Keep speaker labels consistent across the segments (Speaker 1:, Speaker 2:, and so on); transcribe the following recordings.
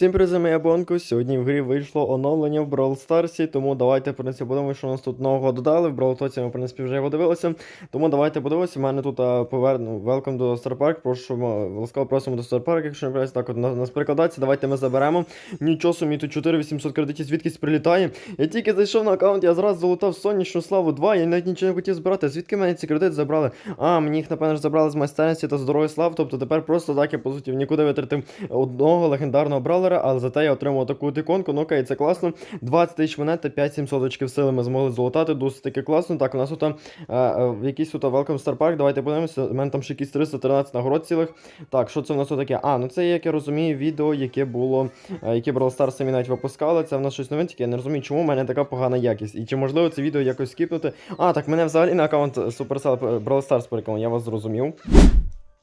Speaker 1: Всім привіт, я Бонко. Сьогодні в грі вийшло оновлення в Brawl Stars, тому давайте, в принципі, подивимося, що у нас тут нового додали. В Brawl Talks ми, в принципі, вже його дивилися. Тому давайте подивимося. У мене тут поверну Welcome до Star Park. Прошу, ласкаво просимо до Star Park, якщо не помиляюсь, так от на, нас перекладається. Давайте ми заберемо. Нічого собі, тут 4800 кредитів звідкись прилітає. Я тільки зайшов на аккаунт, я зразу залутав сонячну славу 2, я навіть нічого не хотів збирати. Звідки мене ці кредити забрали? А, мені їх, напевно, забрали з майстерності та здоров'я слав. Тобто тепер просто так я по суті нікуди витратив одного легендарного бравлера, але зате я отримав таку от іконку. Ну окей, це класно. 20 тисяч монет та 5700 очків сили ми змогли золотати. Досить таки класно. Так, у нас тут а, а, якийсь тут Welcome Star Park. Давайте подивимося. У мене там ще якісь 313 нагород цілих. Так, що це в нас тут таке? А, ну це, як я розумію, відео, яке було, а, яке Brawl Stars самі навіть випускали. Це в нас щось новинське. Я не розумію, чому в мене така погана якість. І чи можливо це відео якось скіпнути? А, так мене взагалі на аккаунт Supercell Brawl Stars переконав, я вас зрозумів.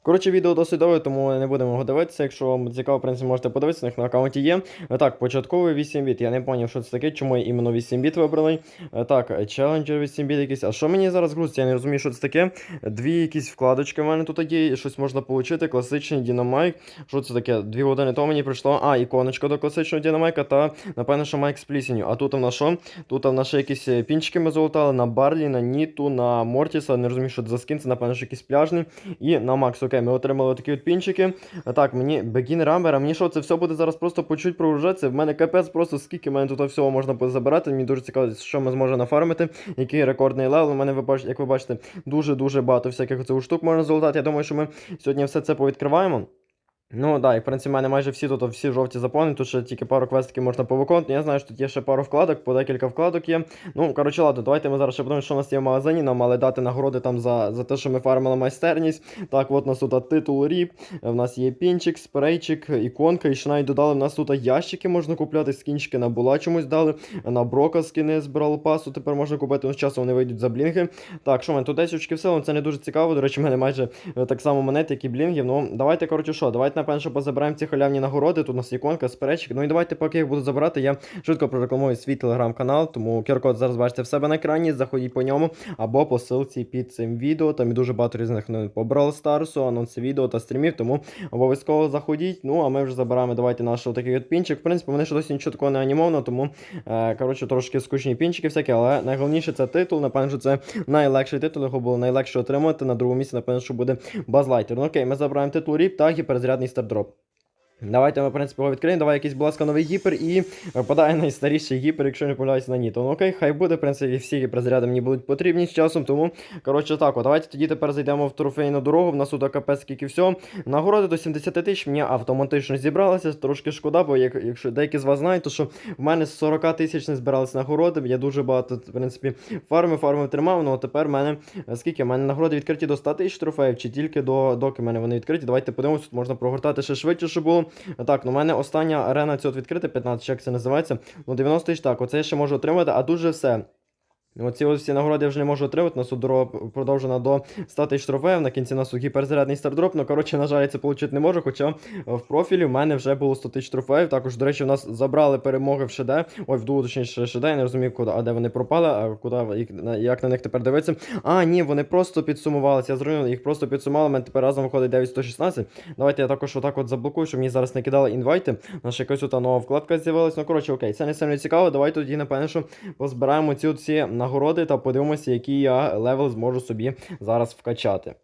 Speaker 1: Коротше, відео досить довге, тому не будемо його дивитися. Якщо вам цікаво, в принципі, можете подивитися, у них на аккаунті є. Е, Так, початковий 8 біт. Я не зрозумів, що це таке, чому я іменно 8 біт вибрали. Е, Так, Challenger 8 біт якийсь. А що мені зараз грузиться? Я не розумію, що це таке. Дві якісь вкладочки в мене тут є, щось можна отримати. Класичний Dynamite. Що це таке? Дві години тому мені прийшло. А, іконочка до класичного Dynamite та, напевно, що Майк з плісенью. А тут в нас що? Тут в нас ще якісь е, пінчики ми золотали на Барлі, на Ніту, на Мортіса. Не розумію, що це за скін, це, напевно, що якийсь пляжний. І на Макс. Окей, ми отримали такі от пінчики. А Так, мені Бегін Рамбер, а мені що, це все буде зараз просто почуть прогружатися. В мене капець, просто скільки мене тут всього можна забирати. Мені дуже цікаво, що ми зможемо нафармити, який рекордний левел. У мене, як ви бачите, дуже-дуже багато всяких оцих штук можна золотати. Я думаю, що ми сьогодні все це повідкриваємо. Ну так, і в принципі, в мене майже всі тут всі жовті заповнені, тут ще тільки пару квестиків можна повиконувати. Я знаю, що тут є ще пару вкладок, по декілька вкладок є. Ну, коротше, ладно, давайте ми зараз ще подивимося, що у нас є в магазині. Нам мали дати нагороди там за за те, що ми фармили майстерність. Так, от у нас тут титул ріп, в нас є пінчик, спрейчик, іконка, і ще навіть додали, в нас тут ящики можна купляти, скінчики на була чомусь дали. На брока скини з пасу тепер можна купити, ну, з часом вони вийдуть за блінги. Так, що в мене тут 10 очків сили, це не дуже цікаво. До речі, в мене майже е, так само монет, як і блінгів. Ну, давайте, коротше, що, давайте, напевно, що позабираємо ці халявні нагороди. Тут у нас іконка, сперечик. Ну і давайте, поки їх буду забирати, я швидко прорекламую свій телеграм-канал, тому QR-код зараз бачите в себе на екрані, заходіть по ньому, або по ссылці під цим відео. Там і дуже багато різних ну, по Brawl Stars, анонси відео та стрімів, тому обов'язково заходіть. Ну, а ми вже забираємо давайте наш такий от пінчик. В принципі, вони ще досі нічого такого не анімовано, тому, е, коротше, трошки скучні пінчики всякі, але найголовніше це титул. Напевно, що це найлегший титул, його було найлегше отримати. На другому місці, напевно, що буде Базлайтер. Ну окей, ми забираємо титул Ріп та гіперзарядний стардроп. Давайте ми, в принципі, його відкриємо. Давай якийсь, будь ласка, новий гіпер і випадає найстаріший гіпер, якщо не помиляюся на Ніто. Ну окей, хай буде, в принципі, всі гіперзаряди мені будуть потрібні з часом, тому, коротше, так, о, давайте тоді тепер зайдемо в трофейну дорогу. В нас тут капець скільки всього. Нагороди до 70 тисяч мені автоматично зібралися. Трошки шкода, бо як, якщо деякі з вас знають, то що в мене з 40 тисяч не збиралися нагороди. Я дуже багато, в принципі, фарми, фарми тримав. Ну а тепер в мене скільки? В мене нагороди відкриті до 100 тисяч трофеїв, чи тільки до доки мене вони відкриті. Давайте подивимося, тут можна прогортати ще швидше, щоб було. Так, ну в мене остання арена цього відкрита, 15, як це називається. Ну, 90 тисяч так, оце я ще можу отримати, а тут же все. Оці ось всі нагороди я вже не можу отримати. Нас дорога продовжена до 100 тисяч трофеїв. На кінці нас гіперзарядний стардроп. Ну, коротше, на жаль, я це отримати не можу. Хоча в профілі в мене вже було 100 тисяч трофеїв. Також, до речі, у нас забрали перемоги в ШД. Ой, в дуо, точніше, ШД. Я не розумію, куди, а де вони пропали, а куди, як на них тепер дивитися. А, ні, вони просто підсумувалися. Я зрозумів, їх просто підсумували. Мене тепер разом виходить 9116. Давайте я також отак от заблокую, щоб мені зараз не кидали інвайти. Наша якась ота нова вкладка з'явилась. Ну, коротше, окей, це не сильно цікаво. Давайте тоді, напевно, що позбираємо ці всі нагороди та подивимося, який я левел зможу собі зараз вкачати.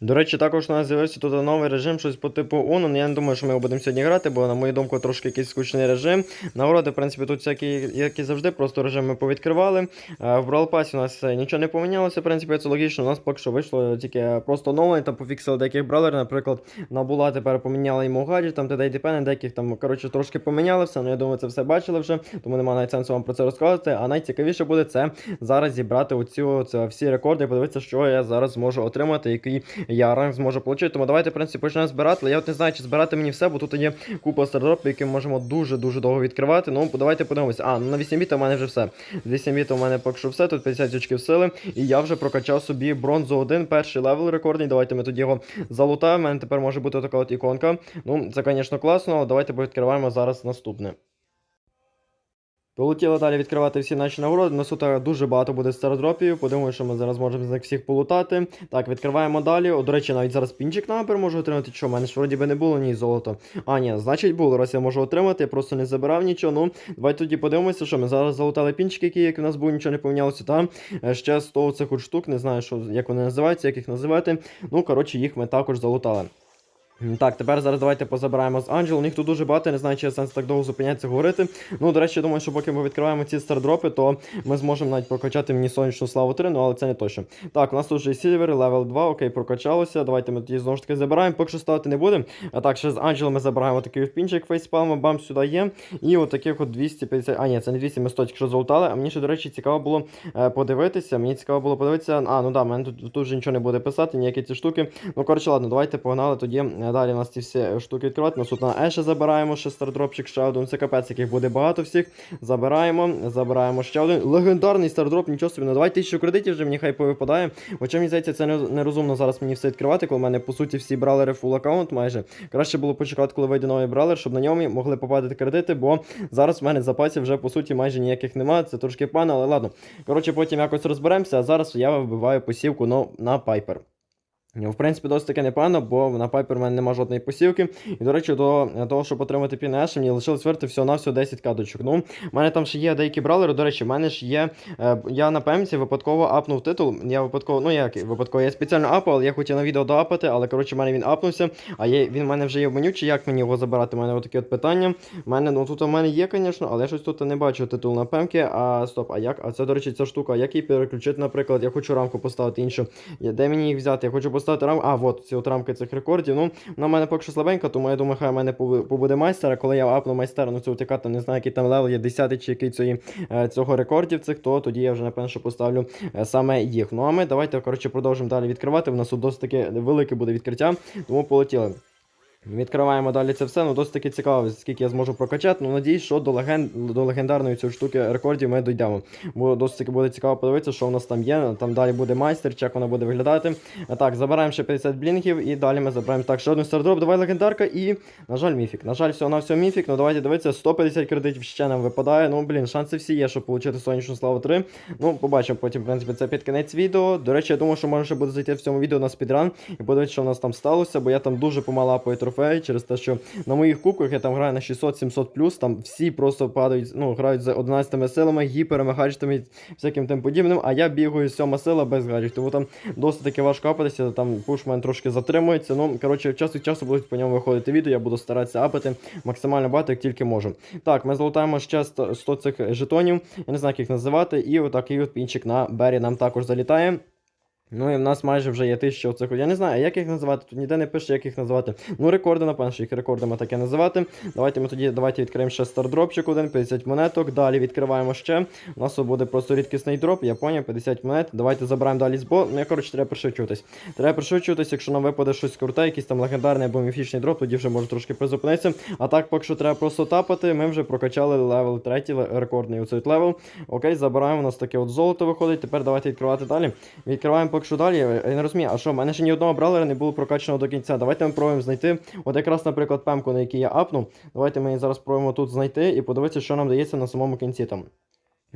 Speaker 1: До речі, також у нас з'явився тут новий режим, щось по типу Uno. Я не думаю, що ми його будемо сьогодні грати, бо, на мою думку, трошки якийсь скучний режим. Нагороди, в принципі, тут всякі, як і завжди, просто режим ми повідкривали. Е, В Brawl Pass у нас нічого не помінялося, в принципі, це логічно. У нас поки що вийшло тільки просто оновлення, там пофіксили деяких бралерів, наприклад, на була тепер поміняли йому гаджет, там ТД ДП, на деяких там, коротше, трошки поміняли все. Ну, я думаю, це все бачили вже, тому немає навіть сенсу вам про це розказувати. А найцікавіше буде це зараз зібрати оці оце, всі рекорди подивитися, що я зараз зможу отримати, який я ранг зможу отримати. Тому давайте, в принципі, почнемо збирати. Але я от не знаю, чи збирати мені все, бо тут є купа стардропів, які ми можемо дуже-дуже довго відкривати. Ну, давайте подивимося. А, ну на 8 біта у мене вже все. 8 біта у мене поки що все, тут 50 очків сили. І я вже прокачав собі бронзу 1, перший левел рекордний. Давайте ми тоді його залутаємо. У мене тепер може бути така от іконка. Ну, це, звісно, класно, але давайте відкриваємо зараз наступне. Полетіли далі відкривати всі наші нагороди. У нас дуже багато буде стародропів. Подивимося, що ми зараз можемо з них всіх полутати. Так, відкриваємо далі. О, до речі, навіть зараз пінчик напер можу отримати. Що, в мене ж вроді би не було ні золото. А, ні, значить було, раз я можу отримати, я просто не забирав нічого. Ну, давайте тоді подивимося, що ми зараз залутали пінчик, який як у нас був, нічого не помінялося. Там е, ще 100 цих штук, не знаю, що, як вони називаються, як їх називати. Ну, коротше, їх ми також залутали. Так, тепер зараз давайте позабираємо з Анджел. Тут дуже багато, я не знаю, чи є сенс так довго зупинятися говорити. Ну, до речі, думаю, що поки ми відкриваємо ці стардропи, то ми зможемо навіть прокачати мені сонячну славу 3, ну але це не точно. Так, у нас тут вже Сільвер, левел 2, окей, прокачалося. Давайте ми тоді знову ж таки забираємо, поки що ставити не будемо. А так, ще з Анджел ми забираємо такий от пінчик фейспалма, бам, сюди є. І от таких от 250. А, ні, це не 200, ми 100 тільки що золотали. А мені ще, до речі, цікаво було е, подивитися. Мені цікаво було подивитися. А, ну да, мене тут, тут вже нічого не буде писати, ніякі ці штуки. Ну, коротше, ладно, давайте погнали тоді. Е, Далі у нас ці всі штуки відкривати. Нас тут на Еша забираємо, ще стардропчик, ще один. Це капець, яких буде багато всіх. Забираємо, забираємо ще один. Легендарний стардроп, нічого собі. Ну давай тисячу кредитів вже мені хай повипадає. Хоча мені здається, це нерозумно зараз мені все відкривати, коли в мене по суті всі бралери фул аккаунт майже. Краще було почекати, коли вийде новий бралер, щоб на ньому могли попадати кредити, бо зараз в мене запасів вже по суті майже ніяких немає. Це трошки пане, але ладно. Коротше, потім якось розберемося, а зараз я вибиваю посівку ну, на Пайпер. В принципі, досить таки непогано, бо на Piper в мене немає жодної посівки. І, до речі, до того, щоб отримати пінеш, мені лишилось вирти всього на всього 10 кадочок. Ну, в мене там ще є деякі бралери. До речі, в мене ж є. Е, я на пемці випадково апнув титул. Я випадково, ну як випадково, я спеціально апав, я хотів на відео доапати, але коротше, в мене він апнувся. А є, він в мене вже є в меню, чи як мені його забирати? У мене отакі от питання. У мене, ну тут у мене є, звісно, але я щось тут не бачу титул на пемки. А стоп, а як? А це, до речі, ця штука, як її переключити, наприклад, я хочу рамку поставити іншу. Де мені їх взяти? Я хочу поставити рамку. А, от ці от рамки цих рекордів. Ну, на мене поки що слабенька, тому я думаю, хай в мене побуде майстер. А коли я апну майстера, ну цього тікати, не знаю, який там левел є 10 чи який цієї, е, цього рекордів цих, то тоді я вже напевно що поставлю е, саме їх. Ну а ми давайте коротше продовжимо далі відкривати. У нас тут досить таке велике буде відкриття, тому полетіли. Відкриваємо далі це все. Ну, досить таки цікаво, скільки я зможу прокачати. Ну, надіюсь, що до, леген... до легендарної цієї штуки рекордів ми дійдемо. Бо досить таки буде цікаво подивитися, що у нас там є. Там далі буде майстер, як вона буде виглядати. А так, забираємо ще 50 блінків і далі ми забираємо так, ще одну стардроп. Давай легендарка і, на жаль, міфік. На жаль, всього на всього міфік. Ну давайте дивитися, 150 кредитів ще нам випадає. Ну, блін, шанси всі є, щоб отримати сонячну славу 3. Ну, побачимо потім, в принципі, це під кінець відео. До речі, я думаю, що можна ще буде зайти в цьому відео на спідран і подивитися, що у нас там сталося, бо я там дуже помало апаю трофеї через те, що на моїх кубках я там граю на 600-700 там всі просто падають, ну, грають з 11 силами, гіперами, гаджетами, всяким тим подібним, а я бігаю з 7 сила без гаджетів, тому там досить таки важко апатися, там пуш мене трошки затримується. Ну, коротше, час від часу будуть по ньому виходити відео, я буду старатися апати максимально багато, як тільки можу. Так, ми золотаємо ще 100, 100 цих жетонів, я не знаю, як їх називати, і отакий от пінчик на бері нам також залітає. Ну і в нас майже вже є тисяча оцих. Я не знаю, як їх називати? Тут ніде не пише, як їх називати. Ну, рекорди, напевно, що їх рекордами таке називати. Давайте ми тоді давайте відкриємо ще стардропчик один, 50 монеток. Далі відкриваємо ще. У нас буде просто рідкісний дроп, я поняв, 50 монет. Давайте забираємо далі збо. Ну, я коротше, треба пришвидшуватись. Треба пришвидшуватись, якщо нам випаде щось круте, якийсь там легендарний або міфічний дроп, тоді вже може трошки призупинитися. А так, поки що треба просто тапати, ми вже прокачали левел третій, рекордний оцей левел. Окей, забираємо, у нас таке от золото виходить. Тепер давайте відкривати далі. Відкриваємо поки що далі. Я не розумію, а що, в мене ще ні одного бралера не було прокачано до кінця. Давайте ми пробуємо знайти. От якраз, наприклад, пемку, на якій я апну. Давайте ми її зараз пробуємо тут знайти і подивитися, що нам дається на самому кінці там.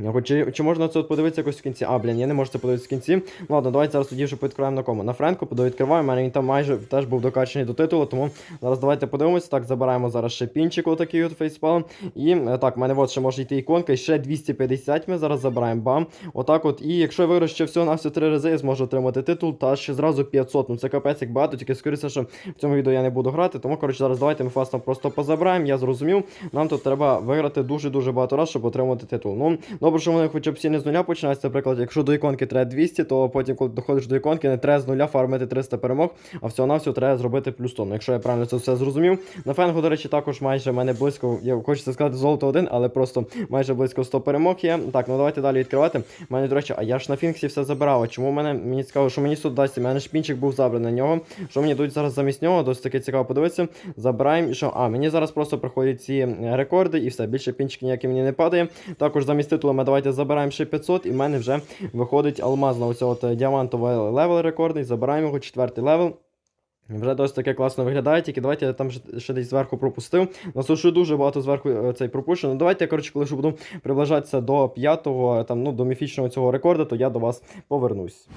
Speaker 1: Я Чи, чи можна це подивитися якось в кінці? А, блін, я не можу це подивитися в кінці. Ну ладно, давайте зараз тоді вже відкриваємо на кому. На Френку подовідкриваю, у мене він там майже теж був докачаний до титулу, тому зараз давайте подивимося. Так, забираємо зараз ще пінчик, отакий от фейспал. І е, так, в мене от ще може йти іконка, і ще 250 ми зараз забираємо. Бам. Отак от. І якщо я виграю ще всього на всього 3 рази, я зможу отримати титул, та ще зразу 500. Ну це капець як багато, тільки скоріше, що в цьому відео я не буду грати. Тому, коротше, зараз давайте ми фасно просто позабираємо. Я зрозумів. Нам тут треба виграти дуже-дуже багато разів, щоб отримати титул. Ну, добре, що вони хоча б всі не з нуля починаються. Наприклад, якщо до іконки треба 200, то потім, коли доходиш до іконки, не треба з нуля фармити 300 перемог, а всього на всього треба зробити плюс 100. Ну, Якщо я правильно це все зрозумів. На фенгу, до речі, також майже в мене близько, я хочеться сказати, золото один, але просто майже близько 100 перемог є. Так, ну давайте далі відкривати. Мене, до речі, а я ж на фінксі все забирав. А Чому мене мені цікаво, що мені суд дасть? У мене шпінчик був забраний на нього. Що мені дають зараз замість нього? Досить таки цікаво подивитися. Забираємо і що? А, мені зараз просто приходять ці е, рекорди і все. Більше пінчик ніякий мені не падає. Також замість титулу ми давайте забираємо ще 500, і в мене вже виходить алмазна оця от діамантовий левел рекордний. Забираємо його, четвертий левел. Вже досить таке класно виглядає, тільки давайте я там ще- десь зверху пропустив. Насушу дуже багато зверху е, цей пропущено. Давайте коротше, коли ж буду приближатися до п'ятого, там, ну, до міфічного цього рекорду, то я до вас повернусь.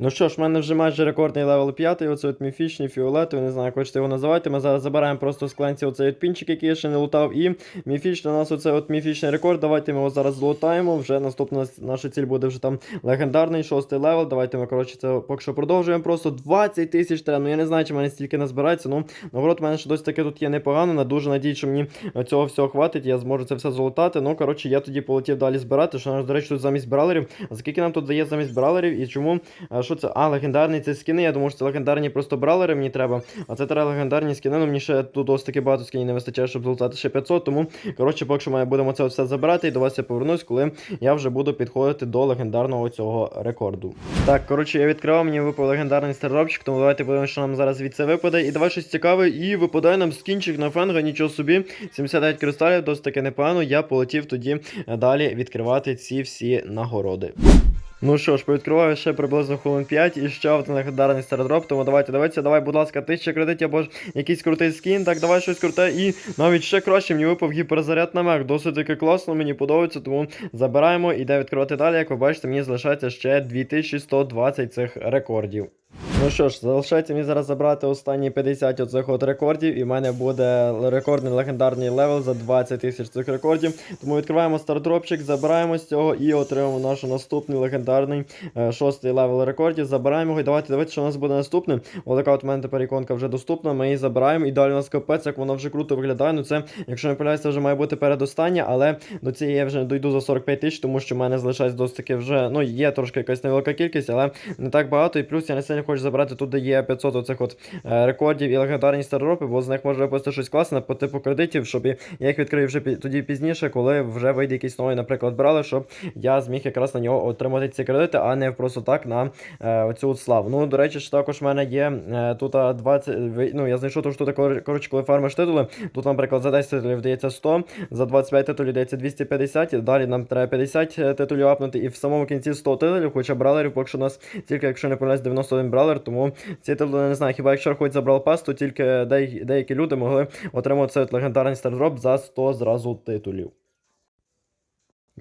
Speaker 1: Ну що ж, в мене вже майже рекордний левел 5, оце от міфічний, фіолетовий, не знаю, хочете його називати. Ми зараз забираємо просто з кланці оцей от пінчик, який я ще не лутав. І міфічний у нас оце от міфічний рекорд. Давайте ми його зараз злутаємо. Вже наступна наша ціль буде вже там легендарний, шостий левел. Давайте ми, коротше, це поки що продовжуємо. Просто 20 тисяч треба. Ну я не знаю, чи в мене стільки не збирається. Ну, нагород, в мене ще досить таке тут є непогано. На дуже надіюсь, що мені цього всього хватить. Я зможу це все золотати. Ну, коротше, я тоді полетів далі збирати. Що до речі, тут замість бралерів. А скільки нам тут дає замість бралерів і чому? Що це? А, легендарний це скини. Я думав, що це легендарні просто бралери мені треба. А це треба легендарні скини. Ну мені ще тут досить таки багато скинів не вистачає, щоб золотати ще 500. Тому, коротше, поки що ми будемо це все забирати, і до вас я повернусь, коли я вже буду підходити до легендарного цього рекорду. Так, коротше, я відкривав, мені випав легендарний стардропчик, тому давайте подивимося, що нам зараз від це випаде. І давай щось цікаве. І випадає нам скінчик на фенга, нічого собі. 79 кристалів, досить таки непогано. Я полетів тоді е, далі відкривати ці всі нагороди. Ну що ж, повідкриваю ще приблизно хвилин 5 і ще один легендарний стардроп, тому давайте дивіться, давай, будь ласка, тисяча кредитів або ж якийсь крутий скін, так давай щось круте і навіть ще краще мені випав гіперзаряд на мех. Досить таки класно, мені подобається, тому забираємо і йде відкривати далі. Як ви бачите, мені залишається ще 2120 цих рекордів. Ну що ж, залишається мені зараз забрати останні 50 оцих рекордів, і в мене буде рекордний легендарний левел за 20 тисяч цих рекордів. Тому відкриваємо стардропчик, забираємо з цього і отримаємо наш наступний легендарний е, шостий левел рекордів. Забираємо його і давайте дивитися, що у нас буде наступним. Отака от у мене тепер іконка вже доступна. Ми її забираємо. І далі у нас капець, як вона вже круто виглядає. Ну це, якщо не помиляюся, вже має бути передостання, але до цієї я вже дойду за 45 тисяч, тому що в мене залишається досить таки вже. Ну, є трошки якась невелика кількість, але не так багато. І плюс я не сильно хочу забрати тут, де є 500 оцих от е, рекордів і легендарні стардропи, бо з них може випасти щось класне по типу кредитів, щоб я їх відкрию вже тоді пізніше, коли вже вийде якийсь новий, наприклад, брали, щоб я зміг якраз на нього отримати ці кредити, а не просто так на е, оцю славу. Ну, до речі, ж також в мене є е, тут 20. Ну, я знайшов, що тут кор- коротше, коли фармиш титули, тут, наприклад, за 10 титулів дається 100, за 25 титулів дається 250, і далі нам треба 50 титулів апнути, і в самому кінці 100 титулів, хоча бралерів, поки що у нас тільки, якщо не помиляюсь, 91 бралер, тому ці титули не знаю, хіба якщо хоч забрав Пас, то тільки деякі люди могли отримати цей легендарний стардроп за 100 зразу титулів.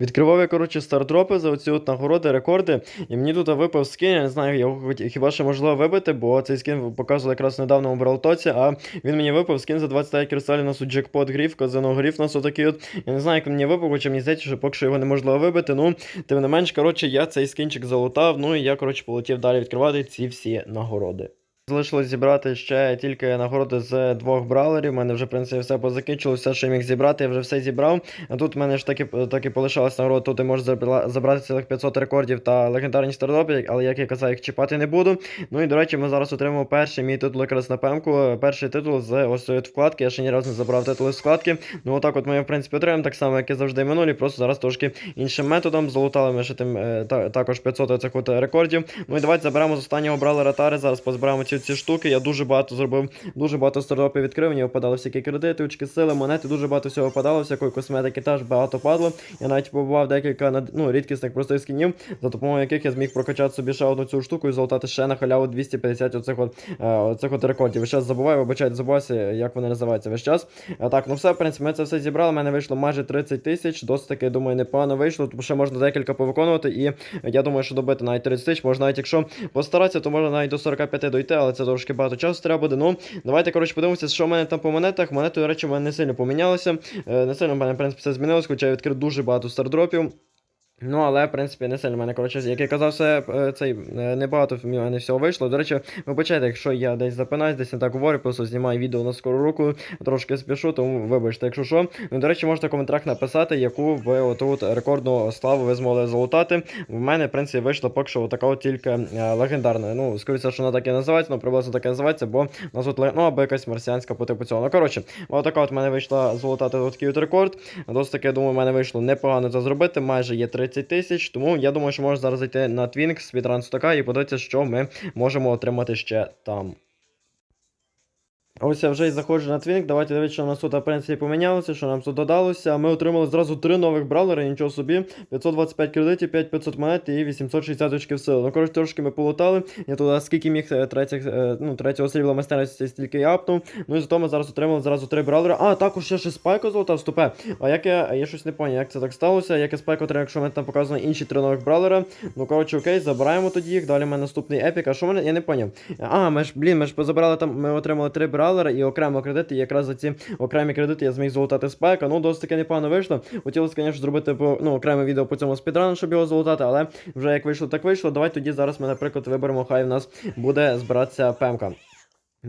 Speaker 1: Відкривав я, коротше, стардропи за оці от нагороди, рекорди, і мені тут випав скін, я не знаю, його хіба ще можливо вибити, бо цей скін показували якраз недавно у Бралтоці, а він мені випав скін за 25 кристалів, у нас джекпот гріф, казино гріф, у нас отакий от. Я не знаю, як він мені випав, хоча мені здається, що поки що його неможливо вибити. Ну, тим не менш, коротше, я цей скінчик залутав, ну і я, коротше, полетів далі відкривати ці всі нагороди. Залишилось зібрати ще тільки нагороди з двох бралерів. У мене вже, в принципі, все позакінчилося, все, що я міг зібрати, я вже все зібрав. А тут в мене ж таки, таки полишалась нагорода, тут ти можеш забрати цілих 500 рекордів та легендарні стардропи, але як я казав, їх чіпати не буду. Ну і до речі, ми зараз отримаємо перший мій титул якраз на пемку. Перший титул з ось цієї вкладки. Я ще ні разу не забрав титули з вкладки. Ну отак от ми в принципі отримаємо, так само, як і завжди минулі, просто зараз трошки іншим методом. Залутали ми ще тим е, та, також 500 оцих от рекордів. Ну і давайте заберемо з останнього бралера тари. Зараз позбираємо ці, ці штуки. Я дуже багато зробив, дуже багато стартапів відкрив. Мені випадали всякі кредити, очки сили, монети, дуже багато всього випадало, всякої косметики теж багато падло. Я навіть побував декілька ну, рідкісних простих скінів, за допомогою яких я зміг прокачати собі ще одну цю штуку і золотати ще на халяву 250 оцих от, е, оцих от рекордів. Весь забуваю, вибачайте, забуваюся, як вони називаються весь час. Е, так, ну все, в принципі, ми це все зібрали. У мене вийшло майже 30 тисяч. Досить таки, думаю, непогано вийшло. Тому ще можна декілька повиконувати. І я думаю, що добити навіть 30 тисяч. Можна навіть якщо постаратися, то можна навіть до 45 дойти, але це трошки багато часу треба буде. Ну, давайте, коротше, подивимося, що в мене там по монетах. Монети, до речі, в мене не сильно помінялися. Е, Не сильно в мене, в принципі, все змінилось, хоча я відкрив дуже багато стардропів. Ну, але, в принципі, не сильно в мене, коротше, як я казав, все, е, цей, е, небагато в мене всього вийшло. До речі, вибачайте, якщо я десь запинаюсь, десь не так говорю, просто знімаю відео на скору руку, трошки спішу, тому вибачте, якщо що. Ну, до речі, можете в коментарях написати, яку ви оту от рекордну славу ви змогли залутати. В мене, в принципі, вийшла поки що така от тільки е, легендарна. Ну, скоріше, що вона так і називається, ну, приблизно так і називається, бо у нас тут, ну, або якась марсіанська по типу цього. Ну, коротше, отака от в мене вийшла золотати от такий от рекорд. Досить таки, думаю, в мене вийшло непогано це зробити, майже є 30 тисяч, тому я думаю, що можна зараз зайти на Twinks, від 100 і подивитися, що ми можемо отримати ще там. Ось я вже і заходжу на твінк. Давайте дивитися, що у нас тут, в принципі, помінялося, що нам тут додалося. Ми отримали зразу три нових бравлери, нічого собі. 525 кредитів, 5500 монет і 860 очків сили. Ну, коротше, трошки ми полутали. Я туди скільки міг е, третіх, е, ну, третього срібла майстерності стільки і. Ну і зато ми зараз отримали зразу три бравлери. А, також ще ще спайко золота вступе. А як я, я щось не поняв, як це так сталося. Як я спайко отримав, якщо мене там показано інші три нових бравлера. Ну, коротше, окей, забираємо тоді їх. Далі в мене наступний епік. А що мене? Я не поняв. А, ми ж, блін, ми ж позабирали там, ми отримали три бравлера і окремо кредити. І якраз за ці окремі кредити я зміг золотати спайка. Ну, досить таки непогано вийшло. Хотілося, звісно, зробити ну, окреме відео по цьому спідрану, щоб його золотати, але вже як вийшло, так вийшло. Давай тоді зараз ми, наприклад, виберемо, хай в нас буде збиратися пемка.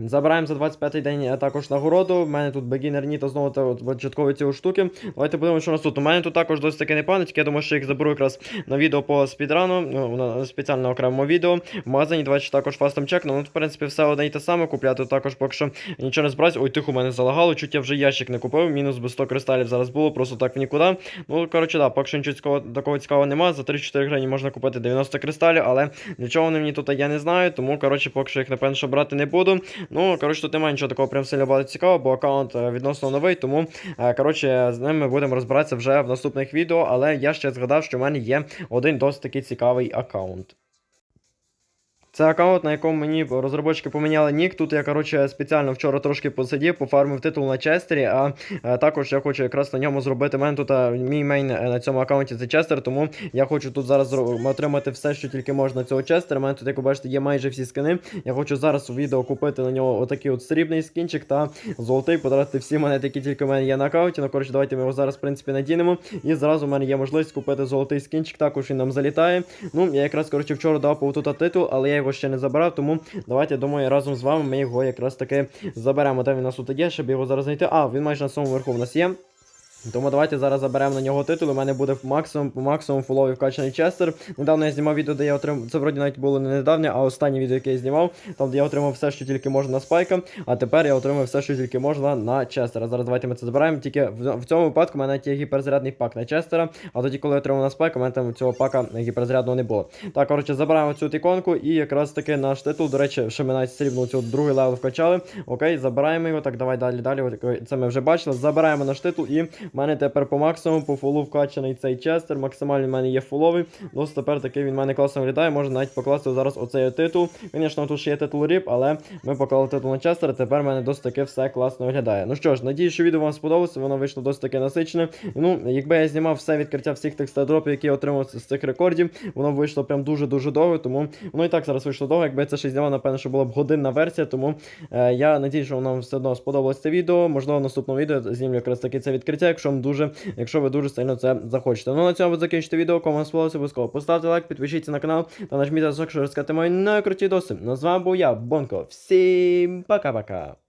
Speaker 1: Забираємо за 25-й день е, також нагороду. У мене тут бегінер Ніто знову та от початкові ці штуки. Давайте подивимося, що у нас тут. У мене тут також досить таки непогано, тільки я думаю, що їх заберу якраз на відео по спідрану, ну, на спеціально окремому відео. В магазині давайте також фастом чекну. Ну, в принципі, все одне і те саме. Купляти також поки що нічого не збираюсь. Ой, тихо, у мене залагало. Чуть я вже ящик не купив. Мінус би 100 кристалів зараз було, просто так в нікуди. Ну, коротше, да, поки що нічого такого цікавого немає. За 3-4 гривні можна купити 90 кристалів, але для чого вони мені тут я не знаю. Тому, коротше, поки що їх напевно брати не буду. Ну, коротше, тут немає нічого такого прям сильно багато цікавого, бо аккаунт е, відносно новий, тому е, коротше, з ним ми будемо розбиратися вже в наступних відео. Але я ще згадав, що в мене є один досить такий цікавий аккаунт. Це аккаунт, на якому мені розробники поміняли нік. Тут я, коротше, спеціально вчора трошки посидів, пофармив титул на Честері, а е, також я хочу якраз на ньому зробити У мене тут е, мій мейн е, на цьому аккаунті це Честер, тому я хочу тут зараз отримати все, що тільки можна цього Честера. У мене тут, як ви бачите, є майже всі скини. Я хочу зараз у відео купити на нього отакий от срібний скінчик та золотий, потратити всі монети, які тільки в мене є на аккаунті. Ну, коротше, давайте ми його зараз, в принципі, надінемо. І зразу в мене є можливість купити золотий скінчик, також він нам залітає. Ну, я якраз, коротше, вчора дав по тут титул, але я його ще не забирав, тому давайте, думаю, разом з вами ми його якраз таки заберемо. Де він у нас тут є, щоб його зараз знайти. А, він майже на самому верху в нас є. Тому давайте зараз заберемо на нього титул. У мене буде максимум по максимуму фуловий вкачаний честер. Недавно я знімав відео, де я отримав. Це вроді навіть було не недавнє, а останнє відео, яке я знімав, там де я отримав все, що тільки можна на спайка. А тепер я отримав все, що тільки можна на честера. Зараз давайте ми це забираємо. Тільки в, в цьому випадку у мене є гіперзарядний пак на честера. А тоді, коли я отримав на спайка, у мене там цього пака гіперзарядного не було. Так, коротше, забираємо цю іконку і якраз таки наш титул. До речі, ще ми навіть срібну цю другий левел вкачали. Окей, забираємо його. Так, давай далі, далі. Це ми вже бачили. Забираємо наш титул, і в мене тепер по максимуму по фулу вкачаний цей честер. Максимально в мене є фуловий. Ну, тепер такий він в мене класно виглядає. Можна навіть покласти зараз оцей титул. Звісно, тут ще є титул ріп, але ми поклали титул на честер. Тепер в мене досить таки все класно виглядає. Ну що ж, надію, що відео вам сподобалося. Воно вийшло досить таки насичене. Ну, якби я знімав все відкриття всіх тих стардропів, які я отримав з цих рекордів, воно вийшло прям дуже-дуже довго. Тому воно і так зараз вийшло довго. Якби це ще знімав, напевно, що була б годинна версія. Тому е, я надію, що вам все одно сподобалось це відео. Можливо, в наступному відео знімлю якраз таки це відкриття, якщо вам дуже, якщо ви дуже сильно це захочете. Ну на цьому ви закінчите відео. Кому сподобалося, обов'язково поставте лайк, підпишіться на канал та нажміть на щоб розказати мої найкруті доси. Ну з вами був я, Бонко. Всім пока-пока.